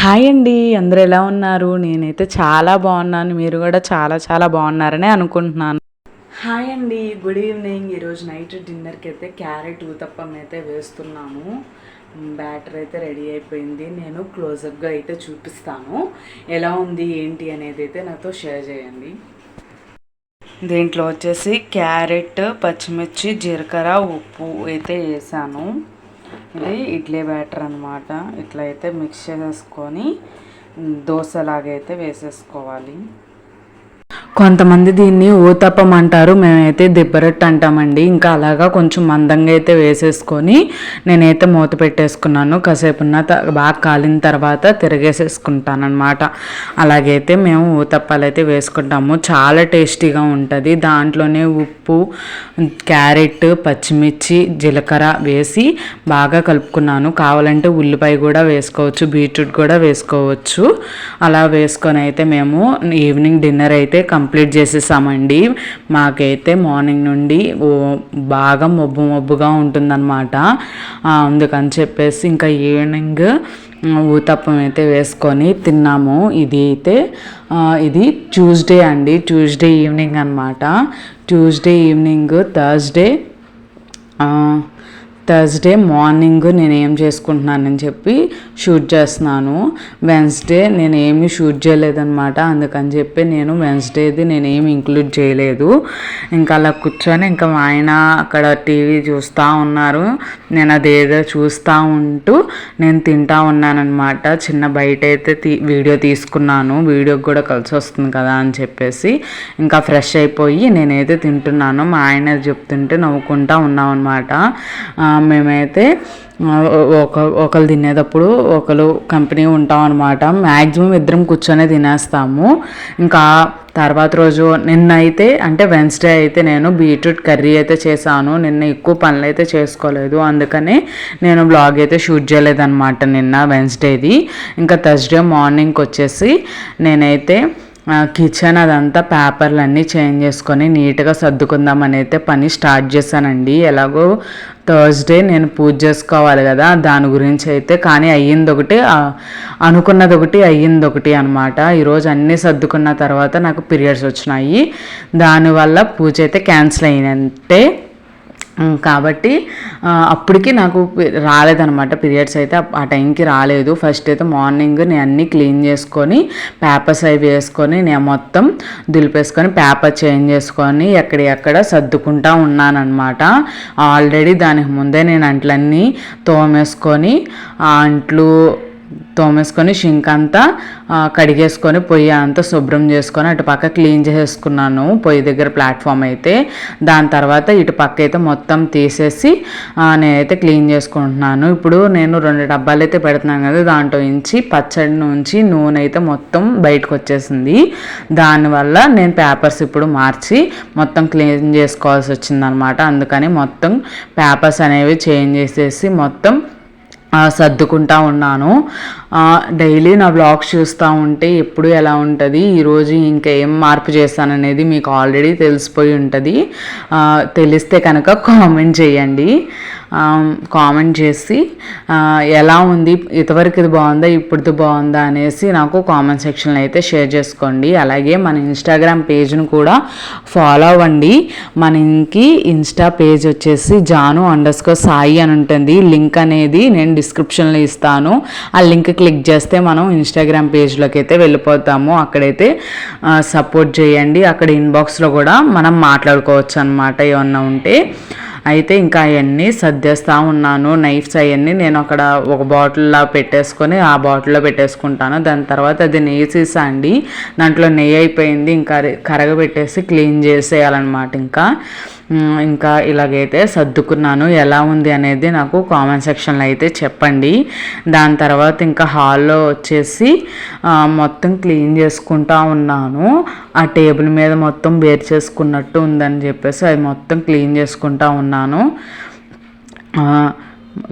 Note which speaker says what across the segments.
Speaker 1: Hi అండి అందరు ఎలా ఉన్నారు? నేనైతే చాలా బాగున్నాను. మీరు కూడా చాలా చాలా బాగున్నారని అనుకుంటున్నాను. హాయ్ అండి గుడ్ ఈవినింగ్. ఈరోజు నైట్ డిన్నర్కి అయితే క్యారెట్ ఊతప్పం అయితే వేస్తున్నాను. బ్యాటర్ అయితే రెడీ అయిపోయింది. నేను క్లోజప్గా అయితే చూపిస్తాను. ఎలా ఉంది ఏంటి అనేది అయితే నాతో షేర్ చేయండి. దీంట్లో వచ్చేసి క్యారెట్ పచ్చిమిర్చి జీలకర్ర ఉప్పు అయితే వేసాను. ఇది ఇడ్లీ బ్యాటర్ అనమాట ఇట్లయితే మిక్స్ చేసేసుకొని దోశలాగైతే వేసేసుకోవాలి. కొంతమంది దీన్ని ఊతప్పం అంటారు మేమైతే దిబ్బరట్టు అంటామండి. ఇంకా అలాగా కొంచెం మందంగా అయితే వేసేసుకొని నేనైతే మూత పెట్టేసుకున్నాను. కాసేపున్న త- బాగా కాలిన తర్వాత తిరగేసేసుకుంటానమాట అలాగైతే మేము ఊతప్పాలు అయితే వేసుకుంటాము. చాలా టేస్టీగా ఉంటుంది. దాంట్లోనే ఉప్పు క్యారెట్ పచ్చిమిర్చి జీలకర్ర వేసి బాగా కలుపుకున్నాను. కావాలంటే ఉల్లిపాయ కూడా వేసుకోవచ్చు బీట్రూట్ కూడా వేసుకోవచ్చు. అలా వేసుకొని అయితే మేము ఈవినింగ్ డిన్నర్ అయితే కంప్లీట్ చేసేసామండి. మాకైతే మార్నింగ్ నుండి ఓ బాగా మబ్బు మబ్బుగా ఉంటుందన్నమాట. అందుకని చెప్పేసి ఇంకా ఈవినింగ్ ఊతప్పం అయితే వేసుకొని తిన్నాము. ఇది అయితే ఇది ట్యూస్డే అండి. ట్యూస్డే ఈవినింగ్ అనమాట Tuesday evening Thursday Thursday morning నేను ఏం చేసుకుంటున్నానని చెప్పి షూట్ చేస్తున్నాను. వెన్స్డే నేను ఏమీ షూట్ చేయలేదన్నమాట. అందుకని చెప్పి నేను వెన్స్డేది నేనేమి ఇంక్లూడ్ చేయలేదు. ఇంకా అలా కూర్చొని ఇంకా మా ఆయన అక్కడ టీవీ చూస్తూ ఉన్నారు. నేను అదేదో చూస్తూ ఉంటూ నేను తింటా ఉన్నానమాట చిన్న బయట అయితే తీ వీడియో తీసుకున్నాను. వీడియోకి కూడా కలిసి వస్తుంది కదా అని చెప్పేసి ఇంకా ఫ్రెష్ అయిపోయి నేనైతే తింటున్నాను. మా ఆయన చెప్తుంటే నవ్వుకుంటా ఉన్నాం అనమాట మేమైతే ఒక ఒకరు తినేటప్పుడు ఒకరు కంపెనీ ఉంటాం అనమాట మ్యాక్సిమం ఇద్దరం కూర్చొని తినేస్తాము. ఇంకా తర్వాత రోజు నిన్న అయితే అంటే వెన్స్డే అయితే నేను బీట్రూట్ కర్రీ అయితే చేశాను. నిన్న ఎక్కువ పనులు అయితే చేసుకోలేదు. అందుకని నేను బ్లాగ్ అయితే షూట్ చేయలేదన్నమాట నిన్న వెన్స్డేది ఇంకా థర్స్డే మార్నింగ్కి వచ్చేసి నేనైతే కిచెన్ అదంతా పేపర్లు అన్నీ చేంజ్ చేసుకొని నీట్గా సర్దుకుందామని అయితే పని స్టార్ట్ చేశానండి. ఎలాగో థర్స్డే నేను పూజ చేసుకోవాలి కదా దాని గురించి అయితే కానీ అయ్యింది ఒకటి అనుకున్నది ఒకటి అయ్యింది ఒకటి అనమాట ఈరోజు అన్నీ సర్దుకున్న తర్వాత నాకు పీరియడ్స్ వచ్చినాయి. దానివల్ల పూజ అయితే క్యాన్సిల్ అయినంటే కాబట్టి అప్పటికి నాకు రాలేదనమాట రాలేదన్నమాట పీరియడ్స్ అయితే. ఆ టైంకి రాలేదు. ఫస్ట్ అయితే మార్నింగ్ నేను అన్నీ క్లీన్ చేసుకొని పేపర్స్ అవి వేసుకొని నేను మొత్తం దులిపేసుకొని పేపర్ చేంజ్ చేసుకొని ఎక్కడెక్కడ సర్దుకుంటా ఉన్నానన్నమాట. ఆల్రెడీ దానికి ముందే నేను అంట్లన్నీ తోమేసుకొని ఆ అంట్లు తోమేసుకొని షింక్ అంతా కడిగేసుకొని పొయ్యి అంతా శుభ్రం చేసుకొని అటు పక్క క్లీన్ చేసేసుకున్నాను. పొయ్యి దగ్గర ప్లాట్ఫామ్ అయితే. దాని తర్వాత ఇటు పక్క అయితే మొత్తం తీసేసి నేనైతే క్లీన్ చేసుకుంటున్నాను. ఇప్పుడు నేను రెండు డబ్బాలు అయితే పెడుతున్నాను కదా దాంట్లో నుంచి పచ్చడి నుంచి నూనె అయితే మొత్తం బయటకు వచ్చేసింది. దానివల్ల నేను పేపర్స్ ఇప్పుడు మార్చి మొత్తం క్లీన్ చేసుకోవాల్సి వచ్చిందనమాట. అందుకని మొత్తం పేపర్స్ అనేవి చేంజ్ చేసేసి మొత్తం సర్దుకుంటా ఉన్నాను. డైలీ నా బ్లాగ్స్ చూస్తూ ఉంటే ఎప్పుడు ఎలా ఉంటుంది ఈరోజు ఇంకా ఏం మార్పు చేస్తాననేది మీకు ఆల్రెడీ తెలిసిపోయి ఉంటుంది. తెలిస్తే కనుక కామెంట్ చేయండి. కామెంట్ చేసి ఎలా ఉంది? ఇంతవరకు ఇది బాగుందా? ఇప్పుడుది బాగుందా? అనేసి నాకు కామెంట్ సెక్షన్లో అయితే షేర్ చేసుకోండి. అలాగే మన ఇన్స్టాగ్రామ్ పేజ్ను కూడా ఫాలో అవ్వండి. మనకి ఇన్స్టా పేజ్ వచ్చేసి జాను అండర్ స్కోర్ సాయి అని ఉంటుంది. లింక్ అనేది నేను డిస్క్రిప్షన్లో ఇస్తాను. ఆ లింక్ క్లిక్ చేస్తే మనం ఇన్స్టాగ్రామ్ పేజ్లోకి అయితే వెళ్ళిపోతాము. అక్కడైతే సపోర్ట్ చేయండి. అక్కడ ఇన్బాక్స్లో కూడా మనం మాట్లాడుకోవచ్చు అనమాట ఏమన్నా ఉంటే. అయితే ఇంకా అవన్నీ సర్దేస్తూ ఉన్నాను. నైఫ్స్ అవన్నీ నేను అక్కడ ఒక బాటిల్లో పెట్టేసుకొని ఆ బాటిల్లో పెట్టేసుకుంటాను. దాని తర్వాత అది నెయ్యి సీసా అండి దాంట్లో నెయ్యి అయిపోయింది. ఇంకా కరగబెట్టేసి క్లీన్ చేసేయాలన్నమాట ఇంకా. ఇంకా ఇలాగైతే సర్దుకున్నాను. ఎలా ఉంది అనేది నాకు కామెంట్ సెక్షన్లో అయితే చెప్పండి. దాని తర్వాత ఇంకా హాల్లో వచ్చేసి మొత్తం క్లీన్ చేసుకుంటా ఉన్నాను. ఆ టేబుల్ మీద మొత్తం బేర్ చేసుకున్నట్టు ఉందని చెప్పేసి అది మొత్తం క్లీన్ చేసుకుంటా ఉన్నాను.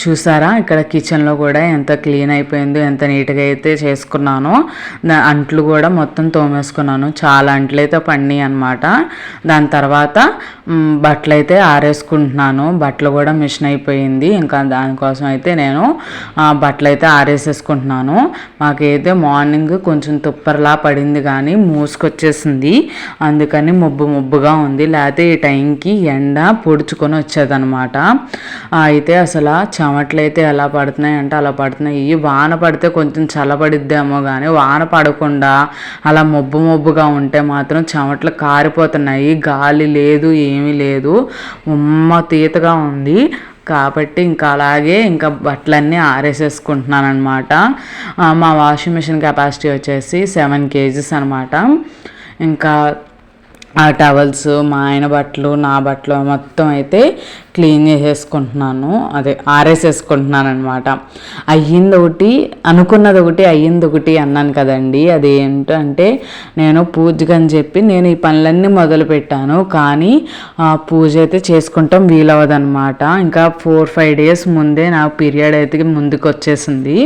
Speaker 1: చూసారా? ఇక్కడ కిచెన్లో కూడా ఎంత క్లీన్ అయిపోయిందో ఎంత నీట్గా అయితే చేసుకున్నానో. దా అంట్లు కూడా మొత్తం తోమేసుకున్నాను. చాలా అంట్లు అయితే అనమాట దాని తర్వాత బట్టలు అయితే ఆరేసుకుంటున్నాను. బట్టలు కూడా మిషన్ అయిపోయింది. ఇంకా దానికోసం అయితే నేను బట్టలు అయితే ఆరేసేసుకుంటున్నాను. మాకైతే మార్నింగ్ కొంచెం తుప్పర్లా పడింది కానీ మూసుకొచ్చేసింది. అందుకని ముబ్బు ముబ్బుగా ఉంది. లేకపోతే ఈ టైంకి ఎండ పొడుచుకొని వచ్చేదనమాట అయితే అసలు చెమట్లయితే అయితే ఎలా పడుతున్నాయి అంటే అలా పడుతున్నాయి. వాన పడితే కొంచెం చల్లబడిద్దేమో కానీ వాన పడకుండా అలా మొబ్బు మొబ్బుగా ఉంటే మాత్రం చెమట్లు కారిపోతున్నాయి. గాలి లేదు ఏమీ లేదు. ఉమ్మ తీతగా ఉంది. కాబట్టి ఇంకా అలాగే ఇంకా బట్టలన్నీ ఆరేసేసుకుంటున్నాను అనమాట మా వాషింగ్ మిషన్ కెపాసిటీ వచ్చేసి సెవెన్ కేజీస్ అనమాట ఇంకా ఆ టవల్స్ మా ఆయన బట్టలు నా బట్టలు మొత్తం అయితే క్లీన్ చేసేసుకుంటున్నాను. అదే ఆరేసేసుకుంటున్నాను అనమాట అయ్యింది ఒకటి అనుకున్నది ఒకటి అయ్యింది ఒకటి అన్నాను కదండి. అది ఏంటంటే నేను పూజగా అని చెప్పి నేను ఈ పనులన్నీ మొదలు పెట్టాను కానీ ఆ పూజ అయితే చేసుకుంటాం వీలవదనమాట ఇంకా ఫోర్ ఫైవ్ డేస్ ముందే నా పీరియడ్ అయితే ముందుకు వచ్చేసింది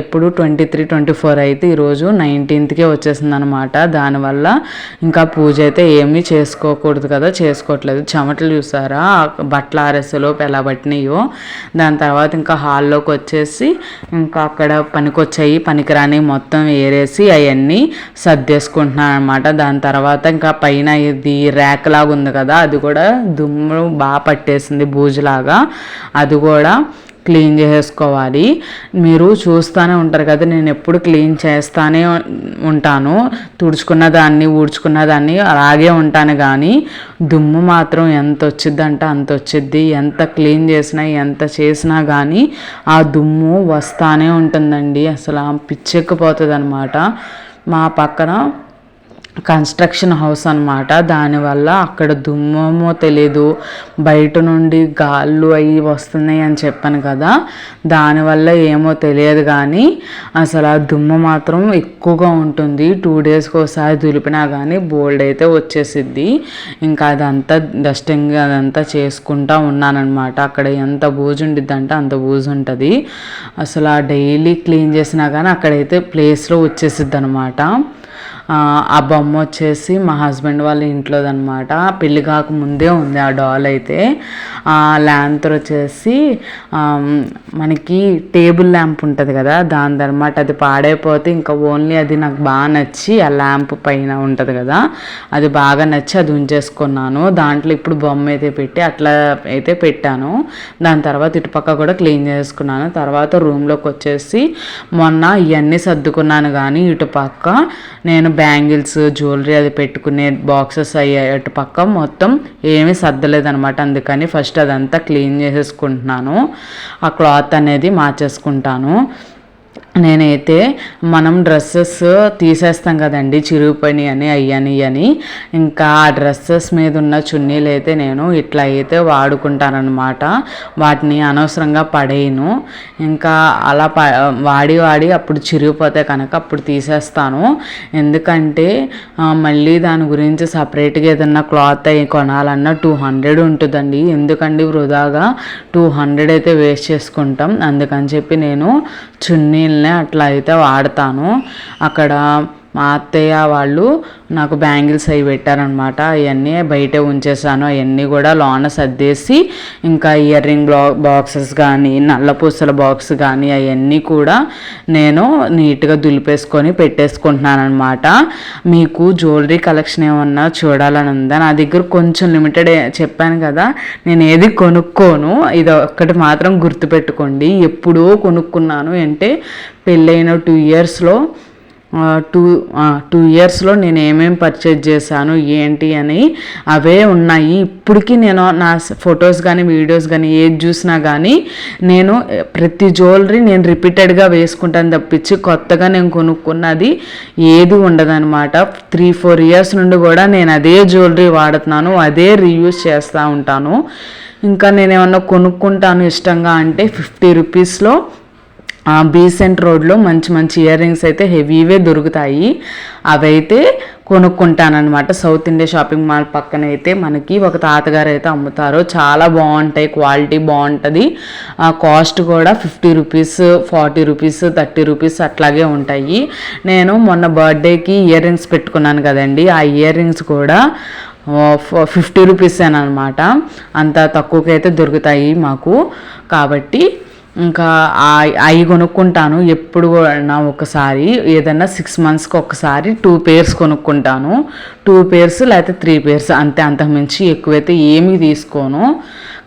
Speaker 1: ఎప్పుడు ట్వంటీ త్రీ ట్వంటీ ఫోర్ అయితే ఈరోజు నైన్టీన్త్కే వచ్చేసింది అనమాట దానివల్ల ఇంకా పూజ అయితే ఏమీ చేసుకోకూడదు కదా చేసుకోవట్లేదు. చెమటలు చూసారా? బట్టల ఆరేసేలోపు ఎలా పట్టినాయో దాని తర్వాత ఇంకా హాల్లోకి వచ్చేసి ఇంకా అక్కడ పనికొచ్చాయి పనికిరాని మొత్తం ఏరేసి అవన్నీ సర్దేసుకుంటున్నాను అనమాట దాని తర్వాత ఇంకా పైన ఇది ర్యాక్ లాగా ఉంది కదా అది కూడా దుమ్ము బాగా పట్టేసింది బూజులాగా. అది కూడా క్లీన్ చేసేసుకోవాలి మీరు చూస్తూనే ఉంటారు కదా నేను ఎప్పుడు క్లీన్ చేస్తానే ఉంటాను. తుడుచుకున్న దాన్ని ఊడ్చుకున్న దాన్ని అలాగే ఉంటాను కానీ దుమ్ము మాత్రం ఎంత వచ్చిద్దంటే అంత వచ్చిద్ది. ఎంత క్లీన్ చేసినా ఎంత చేసినా కానీ ఆ దుమ్ము వస్తానే ఉంటుందండి. అసలు పిచ్చెక్కిపోతుంది అనమాట మా పక్కన కన్స్ట్రక్షన్ హౌస్ అనమాట దానివల్ల అక్కడ దుమ్మమో తెలీదు. బయట నుండి గాళ్ళు అవి వస్తున్నాయి అని చెప్పాను కదా. దానివల్ల ఏమో తెలియదు కానీ అసలు ఆ దుమ్ము మాత్రం ఎక్కువగా ఉంటుంది. టూ డేస్కి ఒకసారి దులిపినా కానీ బోల్డ్ అయితే వచ్చేసిద్ది. ఇంకా అదంతా డస్టింగ్ అదంతా చేసుకుంటా ఉన్నానన్నమాట. అక్కడ ఎంత బూజు ఉండిద్దంటే అంత బూజు ఉంటుంది. అసలు ఆ డైలీ క్లీన్ చేసినా కానీ అక్కడైతే ప్లేస్లో వచ్చేసిద్ది అనమాట ఆ బొమ్మ వచ్చేసి మా హస్బెండ్ వాళ్ళ ఇంట్లోదనమాట పెళ్ళి కాకముందే ఉంది ఆ డాల్ అయితే. ఆ ల్యాంతర్ వచ్చేసి మనకి టేబుల్ ల్యాంప్ ఉంటుంది కదా దాని అనమాట అది పాడైపోతే ఇంకా ఓన్లీ అది నాకు బాగా నచ్చి ఆ ల్యాంప్ పైన ఉంటుంది కదా అది బాగా నచ్చి అది ఉంచేసుకున్నాను. దాంట్లో ఇప్పుడు బొమ్మ అయితే పెట్టి అట్లా అయితే పెట్టాను. దాని తర్వాత ఇటుపక్క కూడా క్లీన్ చేసుకున్నాను. తర్వాత రూమ్లోకి వచ్చేసి మొన్న ఇవన్నీ సర్దుకున్నాను కానీ ఇటుపక్క. నేను బ్యాంగిల్స్ జ్యువెలరీ అది పెట్టుకునే బాక్సెస్ అయ్యేట పక్క మొత్తం ఏమీ సర్దలేదనమాట. అందుకని ఫస్ట్ అదంతా క్లీన్ చేసేసుకుంటున్నాను. ఆ క్లాత్ అనేది మార్చేసుకుంటాను. నేనైతే మనం డ్రెస్సెస్ తీసేస్తాం కదండి చిరిగిపోయినాయి అని అయ్యని అని. ఇంకా ఆ డ్రెస్సెస్ మీద ఉన్న చున్నీలు అయితే నేను ఇట్లా అయితే వాడుకుంటానన్నమాట. వాటిని అనవసరంగా పడేయను. ఇంకా అలా ప వాడి వాడి అప్పుడు చిరిగిపోతే కనుక అప్పుడు తీసేస్తాను. ఎందుకంటే మళ్ళీ దాని గురించి సపరేట్గా ఏదన్నా క్లాత్ అయి కొనాలన్నా టూ హండ్రెడ్ ఉంటుందండి. ఎందుకండి వృధాగా టూ హండ్రెడ్ అయితే వేస్ట్ చేసుకుంటాం. అందుకని చెప్పి నేను చున్నీలనే అట్లా అయితే వాడతాను. అక్కడ మా అత్తయ్య వాళ్ళు నాకు బ్యాంగిల్స్ అవి పెట్టారనమాట అవన్నీ బయటే ఉంచేసాను అవన్నీ కూడా లోన సర్దేసి ఇంకా ఇయర్ రింగ్ బాక్సెస్ కానీ నల్లపూసల బాక్స్ కానీ అవన్నీ కూడా నేను నీట్గా దులిపేసుకొని పెట్టేసుకుంటున్నాను అనమాట మీకు జ్యువెలరీ కలెక్షన్ ఏమన్నా చూడాలని ఉందా నా దగ్గర కొంచెం లిమిటెడ్ చెప్పాను కదా నేను ఏది కొనుక్కోను. ఇది ఒక్కటి మాత్రం గుర్తుపెట్టుకోండి. ఎప్పుడో కొనుక్కున్నాను అంటే పెళ్ళైన టూ ఇయర్స్లో టూ టూ ఇయర్స్లో నేను ఏమేమి పర్చేజ్ చేశాను ఏంటి అని అవే ఉన్నాయి. ఇప్పటికీ నేను నా ఫొటోస్ కానీ వీడియోస్ కానీ ఏది చూసినా కానీ నేను ప్రతి జ్యువెలరీ నేను రిపీటెడ్గా వేసుకుంటాను తప్పించి కొత్తగా నేను కొనుక్కున్నది ఏది ఉండదన్నమాట. త్రీ ఫోర్ ఇయర్స్ నుండి కూడా నేను అదే జ్యువెలరీ వాడుతున్నాను అదే రీయూజ్ చేస్తూ ఉంటాను. ఇంకా నేను ఏమన్నా కొనుక్కుంటాను ఇష్టంగా అంటే ఫిఫ్టీ రూపీస్లో బీసెంట్ రోడ్లో మంచి మంచి ఇయర్ రింగ్స్ అయితే హెవీవే దొరుకుతాయి. అవైతే కొనుక్కుంటానమాట సౌత్ ఇండియా షాపింగ్ మాల్ పక్కన అయితే మనకి ఒక తాతగారు అయితే అమ్ముతారు. చాలా బాగుంటాయి క్వాలిటీ బాగుంటుంది. కాస్ట్ కూడా fifty rupees forty rupees thirty rupees అట్లాగే ఉంటాయి. నేను మొన్న బర్త్డేకి ఇయర్ రింగ్స్ పెట్టుకున్నాను కదండి. ఆ ఇయర్ రింగ్స్ కూడా ఫిఫ్టీ రూపీసేనమాట అంత తక్కువకైతే అయితే దొరుకుతాయి మాకు. కాబట్టి ఇంకా అవి కొనుక్కుంటాను. ఎప్పుడు నా ఒకసారి ఏదన్నా సిక్స్ మంత్స్కి ఒకసారి టూ పేర్స్ కొనుక్కుంటాను. టూ పేర్స్ లేకపోతే త్రీ పేర్స్ అంతే అంతకుమించి ఎక్కువైతే ఏమీ తీసుకోను.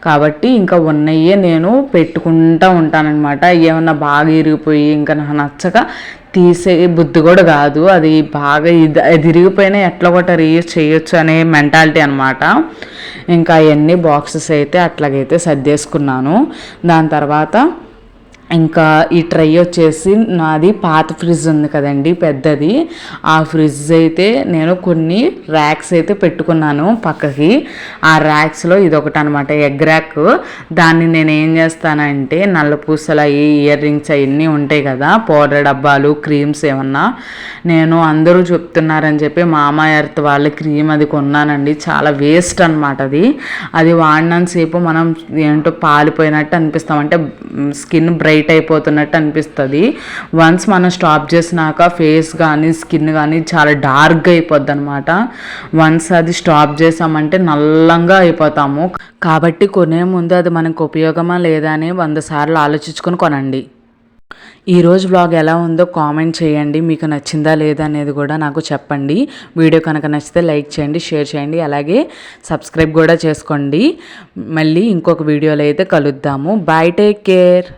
Speaker 1: కాబట్టి ఇంకా ఉన్నయ్యే నేను పెట్టుకుంటూ ఉంటానన్నమాట. ఏమన్నా బాగా ఇరిగిపోయి ఇంకా నాకు నచ్చక తీసే బుద్ధి కూడా కాదు. అది బాగా ఇది ఎట్లా కూడా రీయూజ్ చేయొచ్చు అనే మెంటాలిటీ అనమాట ఇంకా అవన్నీ బాక్సెస్ అయితే అట్లాగైతే సర్దేసుకున్నాను. దాని తర్వాత ఇంకా ఈ ట్రై వచ్చేసి నాది పాత ఫ్రిడ్జ్ ఉంది కదండి పెద్దది. ఆ ఫ్రిడ్జ్ అయితే నేను కొన్ని ర్యాక్స్ అయితే పెట్టుకున్నాను పక్కకి. ఆ ర్యాక్స్లో ఇది ఒకటి అనమాట ఎగ్ ర్యాక్ దాన్ని నేను ఏం చేస్తానంటే నల్ల పూసలు అవి ఇయర్ రింగ్స్ అవన్నీ ఉంటాయి కదా పౌడర్ డబ్బాలు క్రీమ్స్ ఏమన్నా. నేను అందరూ చెప్తున్నారని చెప్పి మామా ఎర్త్ వాళ్ళ క్రీమ్ అది కొన్నానండి. చాలా వేస్ట్ అనమాట అది. అది వాడినంతసేపు మనం ఏంటో పాలిపోయినట్టు అనిపిస్తాం. అంటే స్కిన్ బ్రైట్ బ్రైట్ అయిపోతున్నట్టు అనిపిస్తుంది. వన్స్ మనం స్టాప్ చేసినాక ఫేస్ కానీ స్కిన్ కానీ చాలా డార్క్గా అయిపోద్ది అనమాట వన్స్ అది స్టాప్ చేసామంటే నల్లంగా అయిపోతాము. కాబట్టి కొనే ముందు అది మనకు ఉపయోగమా లేదా అని వంద సార్లు ఆలోచించుకొని కొనండి. ఈరోజు బ్లాగ్ ఎలా ఉందో కామెంట్ చేయండి. మీకు నచ్చిందా లేదా అనేది కూడా నాకు చెప్పండి. వీడియో కనుక నచ్చితే లైక్ చేయండి షేర్ చేయండి. అలాగే సబ్స్క్రైబ్ కూడా చేసుకోండి. మళ్ళీ ఇంకొక వీడియోలో అయితే కలుద్దాము. Bye take care